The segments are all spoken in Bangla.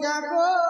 জাগো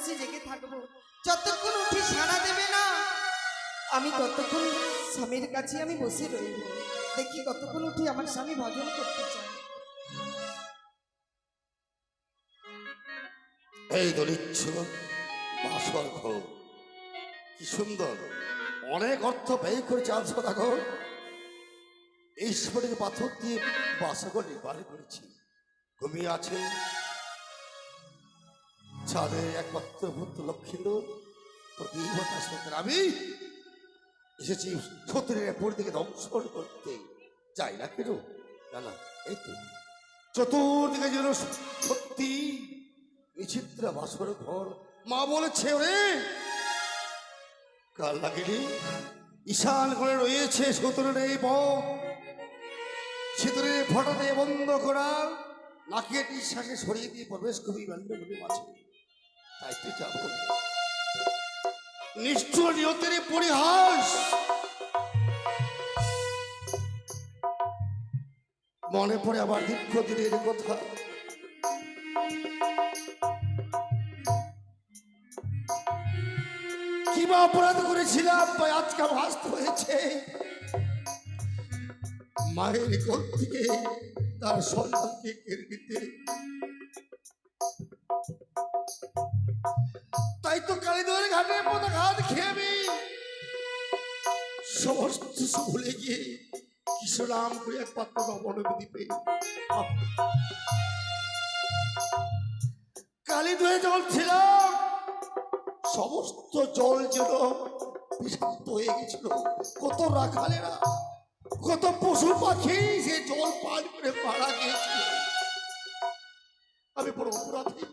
নিশি জেগে থাকব। যতক্ষণ উঠে সারা দেবে না, আমি ততক্ষণ স্বামীর কাছে আমি বসে রইব। দেখি কতক্ষণ উঠে আমার স্বামী ভজন করতে চায়। এই দলিচ্ছ বাসর কি সুন্দর। অনেক অর্থ ব্যয় করে চাল সদাগর ঈশ্বরের পাথর দিয়ে বাসগর নির্মাণ করেছি। ঘুমিয়ে আছে চাঁদের একমাত্র ভূত সত্য আমি। এসেছি পর দিকে ধ্বংসন করতে। যাই না কেন? না না, এই তো। চতুর্দিকে যেন সত্যি বিচিত্র বাসর ঘর। মা বলেছে ওরে, কাল লাগেনি ঈশান করে রয়েছে সুতরের এই পথ শীতরে ফটাতে বন্ধ করা, নাকের নিঃশ্বাসে সরিয়ে দিয়ে প্রবেশ কবি বান্ডবী মাঝে। তাই নিষ্ঠুর নিয়তের পরিহাস। মনে পড়ে আবার দীর্ঘদিনের কথা। কি বা অপরাধ করেছিলাম বা আজকে ভাস্ত হয়েছে? মায়ের কোল থেকে তার সন্তানকে কেড়ে নিতে কিছু ভুলে গিয়ে কিশোরাম করে একমাত্র নবনবী পেয়ে কালীদয়ে জল ছিলাম সমস্ত জল যেন বিষাক্ত হয়ে গেছিল। কত রাখালেরা, কত পশু পাখি সে জল পান করে মারা গিয়েছিল। আমি বড় অপরাধী।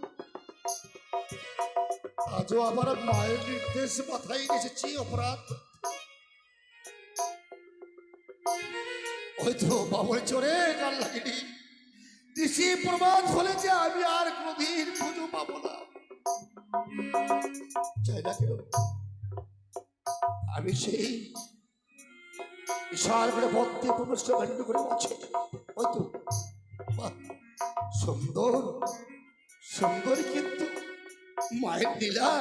আজও আবার মায়ের নির্দেশ মাথায় এসেছি অপরাধ। হয়তো বাবুর চোরে কাল লাগেনি। ঋষি প্রমাদ হলে যে আমি আর কোনদিন পুজো পাবো না। চাই না কেন? আমি সেই বিশাল করে ভক্তি প্রবেশ করে করে আছে হয়তো? সুন্দর সুন্দর কিন্তু মায়ের নীলা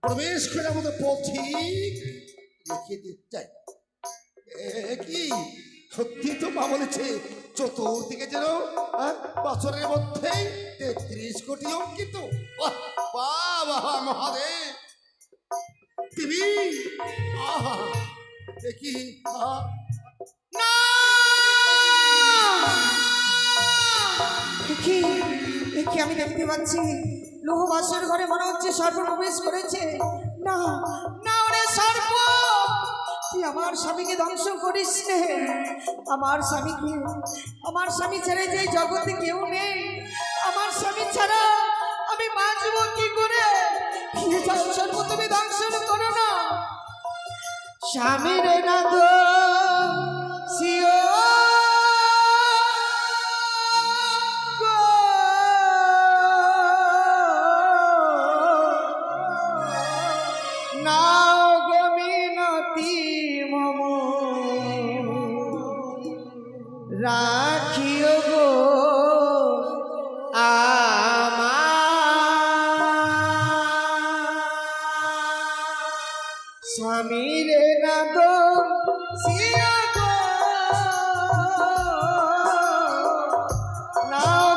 প্রবেশ করে আমাদের পথিক রেখে দিতে চাই সত্যি তো মা বলেছে চতুর্দিকে যেন হ্যাঁ, বছরের মধ্যেই তেত্রিশ কোটি অঙ্কিত। বাহ মহাদেব। দেবী আহা দেখি না! কি কি আমি দেখতে পাচ্ছি লোহ বাসের ঘরে মনে হচ্ছে সর্প প্রবেশ করেছে। না না ওরে সর্প! তুই আমার স্বামীকে ধ্বংস করিস আমার স্বামীকে আমার স্বামী ছেড়ে যে জগতে কেউ নেই। আমার স্বামী ছাড়া আমি বাঁচব কি করে? তুমি ধ্বংস করো না। স্বামীর না তো স্বামীর না তো সিয়া গো নাও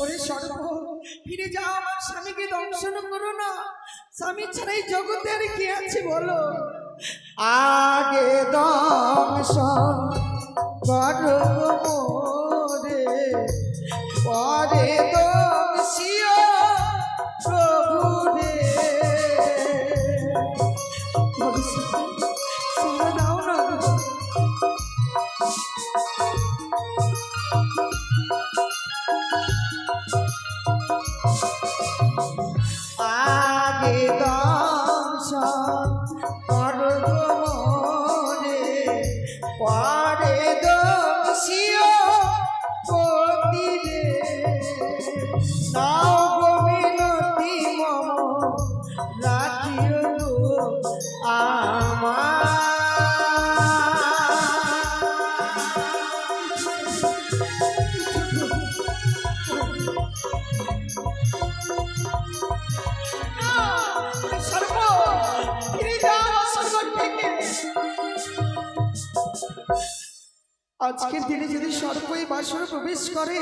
ওরে সর্ব, ফিরে যাও আমার স্বামীকে দংশন করো না। স্বামী ছাড়াই জগতে আর কি আছে বলো? আগে দংশন করো মোরে পরে দংশিও প্রভু রে পরে সর্প বাসরে প্রবেশ করে।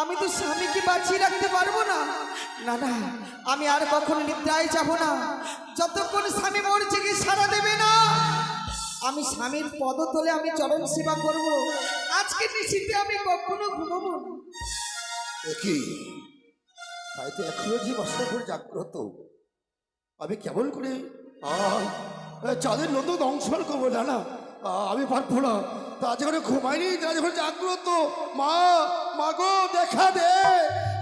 আমি তো স্বামীকে বাঁচিয়ে রাখতে পারব না। না না, আমি আর কখনো নিদ্রায় যাব না। যতক্ষণ স্বামী মোর জেগে সারা দেবে না, আমি স্বামীর পদতলে আমি চরণ সেবা করব। আজকে নিশ্চিতে আমি কখনো ঘুমাবো একই তাই তো এখনও যে বছর জাগ্রত। আমি কেমন করে চাঁদের নতুন দংশন করব না না। আমি পারব না। তা যখন ঘুমাইনি তারা যখন জাগ্রত। মা মা গো দেখা দে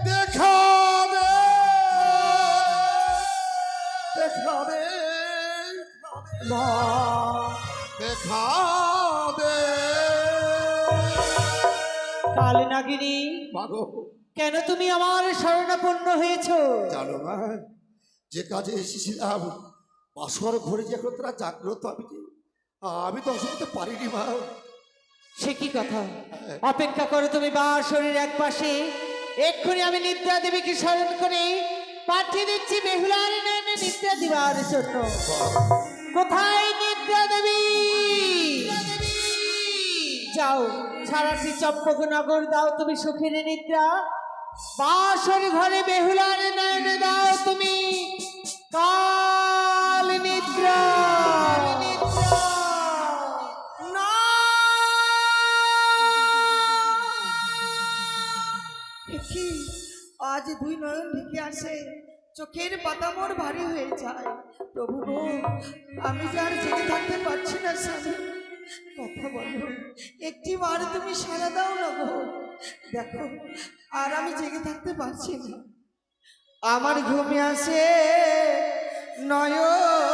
দেখা দে। দেখা দে মা দেখা দে। কাল নাগিনী মাগো কেন তুমি আমার শরণাপন্ন হয়েছো? জানো না যে কাজে এসেছিলাম বাসর ঘরে যে এখন তারা জাগ্রত আমি আমি তো অসুবিধা পারিনি মা। সে কি কথা? অপেক্ষা করো তুমি বা শরীর এক পাশে। এক্ষুনি আমি নিদ্রা দেবীকে স্মরণ করে পাঠিয়ে দিচ্ছি বেহুলার নয়নে নিদ্রা দিবার জন্য। কোথায় নিদ্রা দেবী? যাও সারাটি চম্পকনগর দাও তুমি সুখের নিদ্রা। বাসর ঘরে বেহুলার নয়নে দাও তুমি। কাল নিদ্রা। আজ দুই নয়ন ঢেকে আসে, চোখের পাতা মোর ভারী হয়ে যায়। প্রভু আমি যে আর জেগে থাকতে পারছি না স্বামী। কথা বলো, একটি বার তুমি সারা দাও না গো। দেখো, আর আমি জেগে থাকতে পারছি না। আমার ঘুমে আসে নয়নে।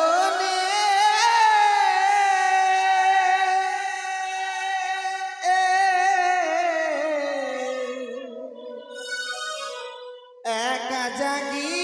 একা জাগি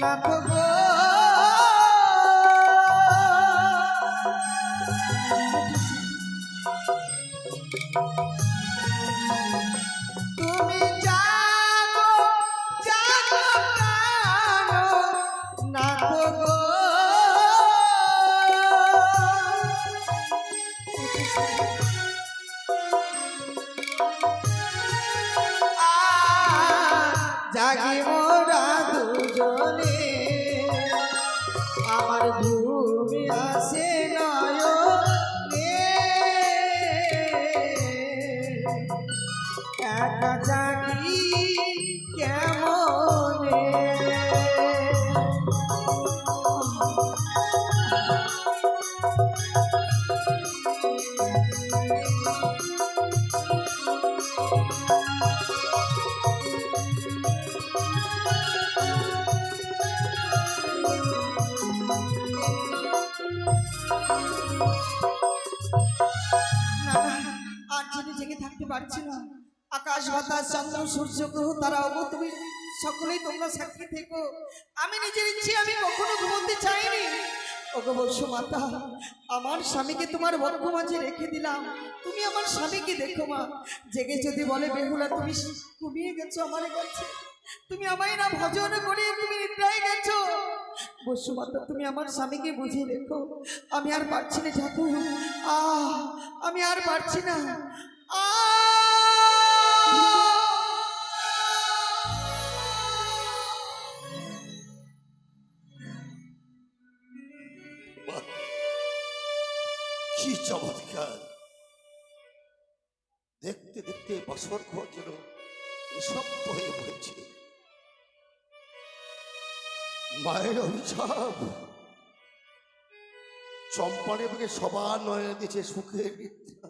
my book. আকাশ, বাতাস, চন্দ্র, সূর্য, গ্রহ, তারা অগো তুমি সকলেই তোমরা সাক্ষী থেকো। আমি নিজের ইচ্ছে আমি কখনো ঘুমোতে চাইনি। ওগো বসু মাতা, আমার স্বামীকে তোমার বক্ষ মাঝে রেখে দিলাম। তুমি আমার স্বামীকে দেখো মা। জেগে যদি বলে, বেহুলা, তুমি ঘুমিয়ে গেছো আমার কাছে। তুমি আমায় না ভজন করে তুমি নিদ্রায় গেছো। বসু মাতা, তুমি আমার স্বামীকে বুঝিয়ে রেখো আমি আর পারছি না, ঠাকুর। আহ, আমি আর পারছি না। বাহ! চমৎকার দেখতে দেখতে বাসর ঘর যেন নিঃশব্দ হয়ে পড়েছে। মায়ের অভিশাপ। চম্পানে বুকে সবার নয়নে দিয়েছে সুখের নিদ্রা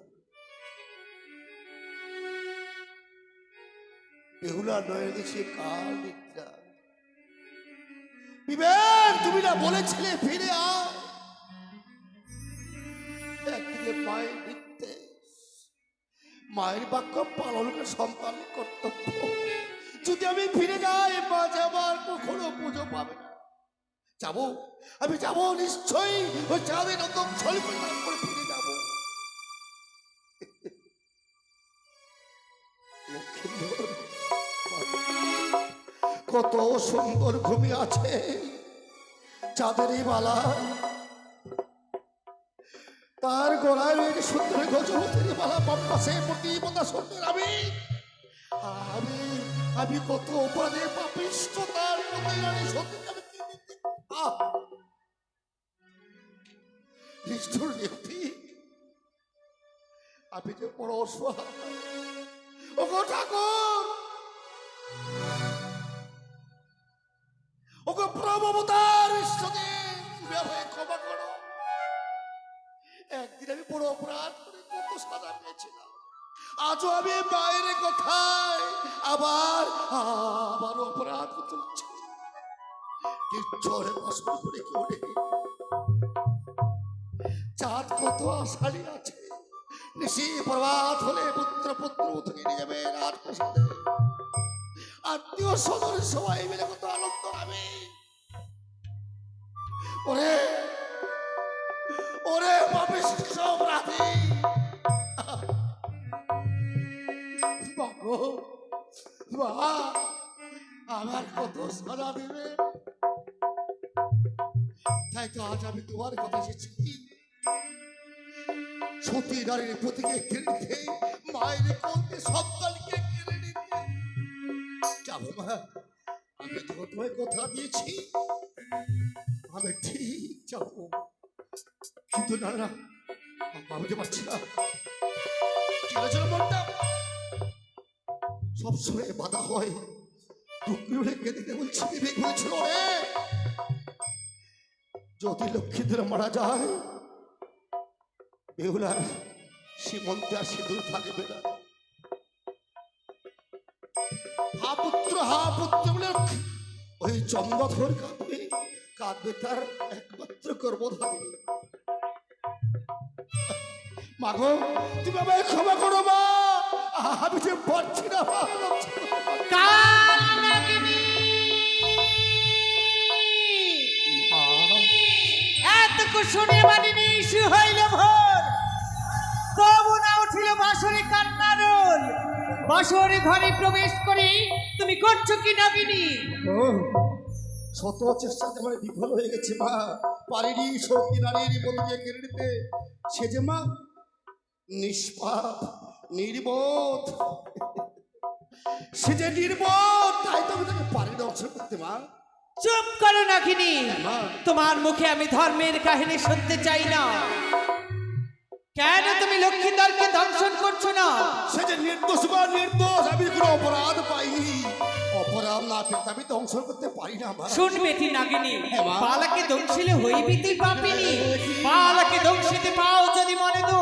বেহুলা নয়নে দিয়েছে কাল নিদ্রা বিবেক, তুমি না বলেছিলে ফিরে আয়। মায়ের বাক্য কর্তব্য। যদি আমি ফিরে যাই, মা যে আমার কখনো পুজো পাবে না। যাব? আমি যাব নিশ্চয়ই। ওই চাঁদের ছড়ি ফিরে যাব। কত সুন্দর ঘুমিয়ে আছে। চাঁদের এই মালা তার গলায় রয়েছে সুন্দর গজবতীর মালা পাশে প্রতিপদা সুন্দর আমি। আমি আমি কত অপরাধে পাপিষ্ট, তার প্রতি রানী সত্যি আমি নিষ্ঠুর ব্যক্তি আমি যে বড় অসহায়। ও ঠাকুর! আজও আমি বাইরে কোথায় আবার আবার অপরাধ চলছে। বসবাস করে চাঁদ কত আছে। নিশি প্রভাত হলে পুত্র পুত্র থেকে নিয়ে যাবে রাজপ্রাসাদে। আত্মীয় স্বজন সবাই মিলে কত আনন্দ হবে ওরে ওরে অপরাধী। বাবু আমার কত সারা দেবে? তাই তো আজ আমি তোমার কথা এসেছি সতী নারীর প্রতীকে কেড়ে মায়ের কোনকে সন্তানকে কেড়ে নিতে। যাব মা, আমি তো তোমায় কথা দিয়েছি। আমি ঠিক যাব। কিন্তু না না আমি পারছি না। চলে মনটা সবসময় বাধা যদি লক্ষ্মীদের মারা যায় বেহুলার সীমন্তে আর সিঁদুর থাকবে না। হা পুত্র হা পুত্র ওই চম্বধর কাঁদবে কাঁদবে তার একমাত্র গর্ভধারী। মাগো, তুমি আমায় ক্ষমা করো মা। আমি যে পারছি না এতটুকু শুনে ইস্যু হইল ভোর। তবু না উঠিল বাসরে কান্নারোল বাসরে ঘরে প্রবেশ করে তুমি করছ কি নাগিনী? শত চেষ্টাতে মানে বিফল হয়ে গেছে মা। পারিনি সত্যি নারীর বন্ধুকে কেড়ে নিতে। সে যে মা নিষ্পাপ। নির্বোধ। সে যে নির্বোধ তাই তো আমি তাকে পারি না অংশ করতে মা। চুপ করো নাগিনী মা। তোমার মুখে আমি ধর্মের কাহিনী শুনতে চাই না। কেন তুমি লক্ষ্মীদারকে দংশন করছ না? সে যে নির্দোষ বা নির্দোষ আমি কোনো অপরাধ পাইনি। অপরাধ না পেতে আমি ধ্বংস করতে পারি না মা। শুন বেটি নাগিনী হ্যাঁ। পালাকে দংশিলে হইবি তুই পাপিনি? পালাকে দংশিতে পাও যদি মনে দো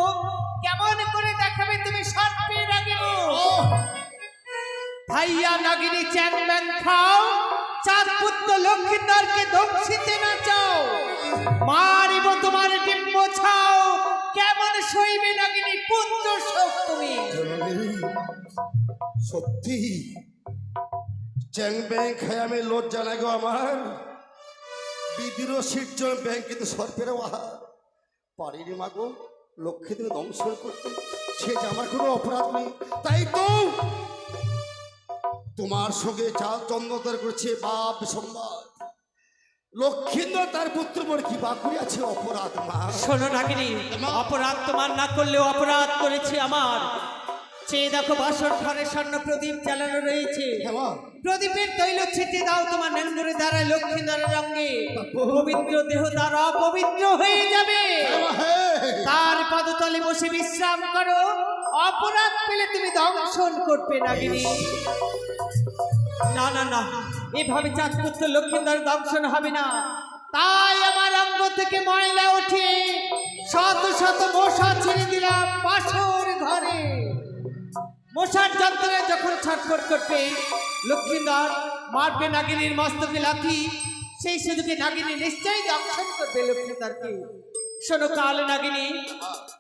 ভাইয়া নাগিনী চ্যাং ব্যাং খাও। চাঁদ পুত্র লক্ষ্মীদারকে দংশিতে না চাও মারিব তোমার ডিম্ব, ছাও। কেমন সইবে নাগিনী পুত্র শোক তুমি? সত্যি? চ্যাং ব্যাংক খায় আমি লজ্জা লাগে আমার। বিদির সিটজন ব্যাংক কিন্তু সর্পের আহার পারিনি মাগো লক্ষ্মী দেবী দংশন করতে সে যে আমার কোনো অপরাধ নেই, তাই তো তোমার সঙ্গে চাল চন্দ্রতার করছে বাপ সম্বাদ। লক্ষ্মীন্দর তার পুত্র মোর কি বাকুরি আছে অপরাধ মা শোনো নাগিনী, অপরাধ তোমার না করলেও অপরাধ করেছে আমার। চেয়ে দেখো বাসর ঘরে স্বর্ণ প্রদীপ জ্বালানো রয়েছে। প্রদীপের তৈল ছিটে দাও তোমার নেন্দরে দ্বারা লক্ষ্মী দ্বারা রঙে। পবিত্র দেহ তার অপবিত্র হয়ে যাবে। তার পদতলে বসে বিশ্রাম করো। অপরাধ পেলে তুমি দংশন করবে নাগিনী। না না না এভাবে চাঁদপুত্র লক্ষ্মীন্দর দংশন হবে না। তাই আমার অঙ্গ থেকে ময়লা উঠে শত শত মশা ছেড়ে দিলাম বাসর ঘরে। মশার যন্ত্রণায় যখন ছটফট করবে, লক্ষ্মীন্দর মারবে নাগিনীর মস্তকে লাথি। সেই সুযোগে নাগিনী নিশ্চয়ই দংশন করবে লক্ষ্মীন্দরকে। শোনো কাল নাগিনী,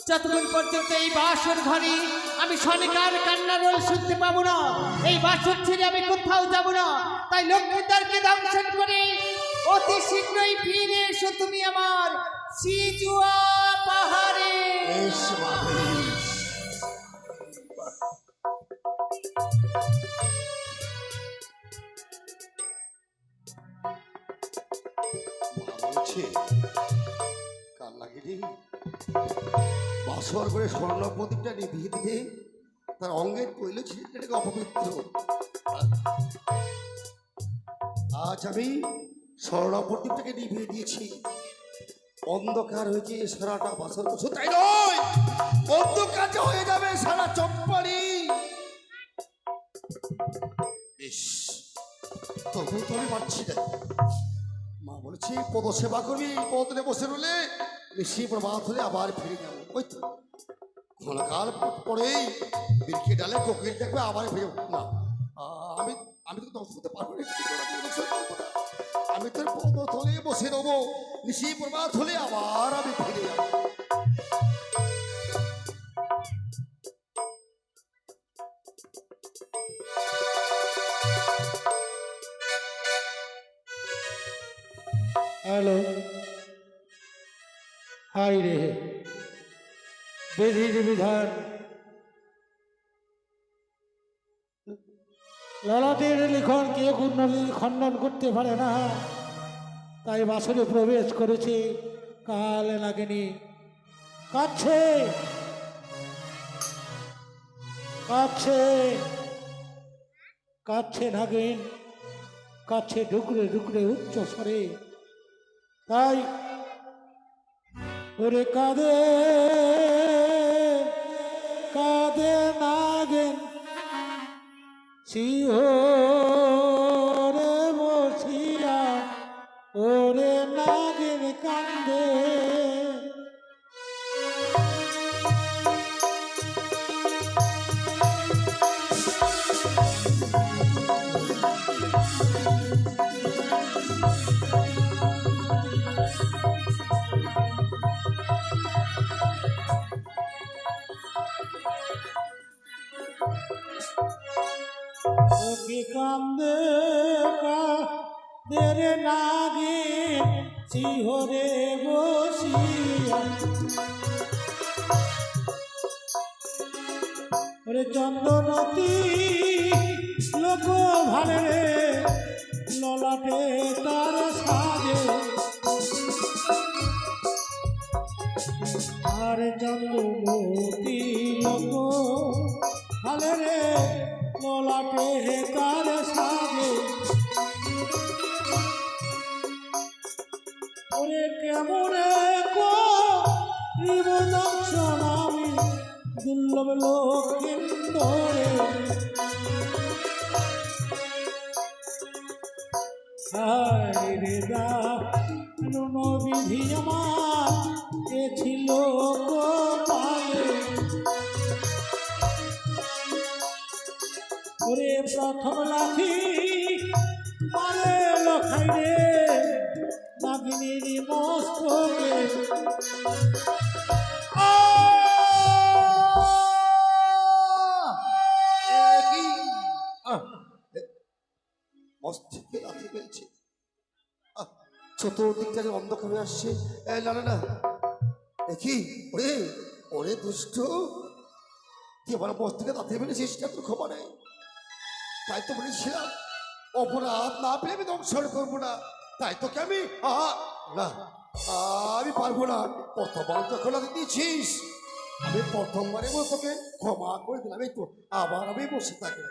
যতক্ষণ পর্যন্ত এই বাসর ঘরে আমি সনিকার কান্নার রোল শুনতে পাবো না, এই বাসর ছেড়ে আমি কোথাও যাব না, তাই লক্ষ্মীদারকে দংশন করে অতি শীঘ্রই ফিরে এসো তুমি আমার সিজুয়া পাহাড়ে। করে স্বর্ণ প্রদীপটা নিভিয়ে দিয়ে তার অঙ্গের তৈল ছিটটাকে অপবিত্র। আজ আমি স্বর্ণ প্রদীপটাকে নিভিয়ে দিয়েছি। অন্ধকার হয়েছে সারাটা বাসর শুধু তাই নয়, অন্ধকার হয়ে যাবে, সারা চম্পারি মা কত সেবা করবি? পদে বসে রইলে? সেই প্রবাদ হলে আবার ফিরে যাব। ওই তো। ঘনকাল পরেই বিরকি ডালে কোকিল দেখবে, আবার ফিরে না আমি আমি তো দশ হতে পারব না। আমি তোর পদ বসে নেব নিশি প্রবাদ হলে আবার আমি ফিরে যাব। হ্যালো হাই রে, বিধির বিধান। ললাটের লিখন কেউ খণ্ডন করতে পারে না। তাই বাসরে প্রবেশ করেছে কালে লাগেনি কাছে কাছে কাছে নাগিন। কাছে ঢুকরে ঢুকরে উচ্চ স্বরে। তাই ওরে কাঁদে কাঁদে নাগেন শিহরে আর চন্দ্রমতি লোক ভালে রে ললাটে তার সাজে। ওরে কেমনে দর্শন আমি দুর্লভ লোক কিন্দরে রে দান বিধি আমার এ ছিল ওরে প্রথম লাঠি মারে লখাই রে, নাগিনীর মস্তকে। কি? পেয়েছে চতুর্দিকটা যে অন্ধকার হয়ে আসছে। না না এ ওরে ওরে দুষ্ট। তুই আমার মস্তিকে লাথি পেরেছিস না তোর ক্ষমা নেই। তাই তো বলেছিলাম, অপরাধ না পেলে আমি দংশন করব না। তাই তোকে আমি না, আমি পারব না। প্রথমবার যখন আমি দিয়েছিস। আমি প্রথমবারে বলে তোকে ক্ষমা করে দিলাম। এই তো, আবার আমি বসে থাকি। না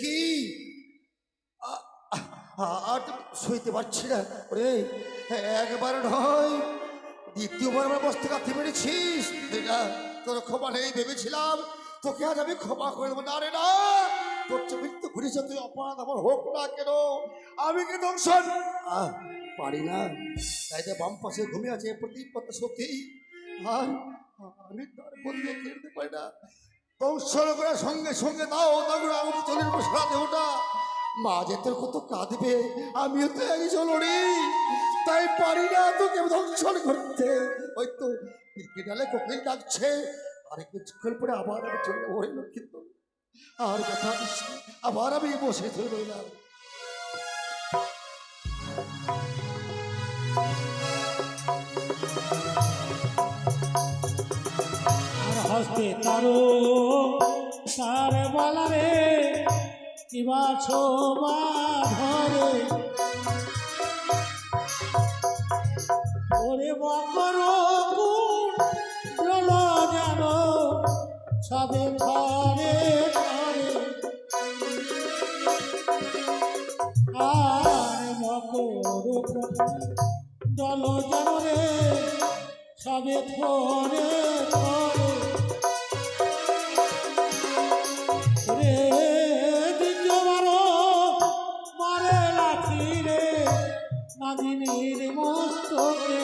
কি আর সইতে পারছি না ওরে। একবার নয়, দ্বিতীয়বার আমার বস্তে কাঁথি মেরেছিস তোর ক্ষমা নেই ভেবেছিলাম। তোকে আজ আমি ক্ষমা করে দেবো। না রে, না। তোর যে মৃত্যু ঘুরেছে তুই অপরাধ আমার হোক না কেন? আমি কি দংশন পারি না। তাই তো বাম পাশে ঘুমিয়ে আছে প্রদীপ কথা সত্যি। আর আমি তার বদলে খেলতে পারি না। দংশন করে সঙ্গে সঙ্গে দাও তখন আমি চলে সারা দেহটা। মা যে তোর কত কাঁদবে, আমিও তো একজন রে। তাই পারি না তোকে ধ্বংসন করতে। ওই তো ক্রিকেটালে কোকিল ডাকছে, আর কিছুক্ষণ পরে আবার আমি চলে যাব কিন্তু আর কথা আবার আমি বসে চলে রইলাম হস্তে তারো তার বলারে কিবা ছোবা ধরে ওরে বকর জল যেন সবে ঘরে ঘরে। আর মকর যেন রে সবে ধরে ধরে রে দ্বিতীয়বার মারে লাঠি রে নাগিনীর মস্তকে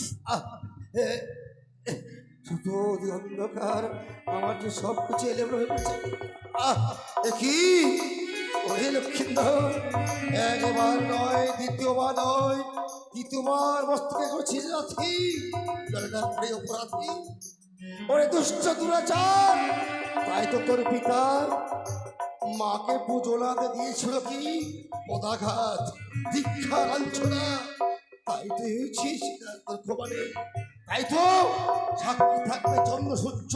শুধু ওই অন্ধকার। আমার যে সব কিছু এলে হয়ে আহ, দেখি। ওরে লক্ষ্মীন্দর, একবার নয়, দ্বিতীয়বার নয় দ্বিতীয়বার মস্তকে করছিস রাথি জলটা অপরাধী। ওরে দুষ্ট দুরাচার, তাই তো তোর পিতা মাকে পুজো নাতে দিয়েছিল কি? পদাঘাত, দীক্ষা লাঞ্ছনা। তাই তো হয়েছিস, তোর খবরে তাই তো সাক্ষী থাকবে চন্দ্র সূর্য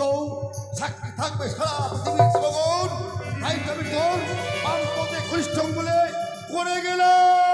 সাক্ষী থাকবে সারা পৃথিবীর জীবন তাই তো আমি তোর বাম পথে খ্রিস্ট বলে করে গেলাম।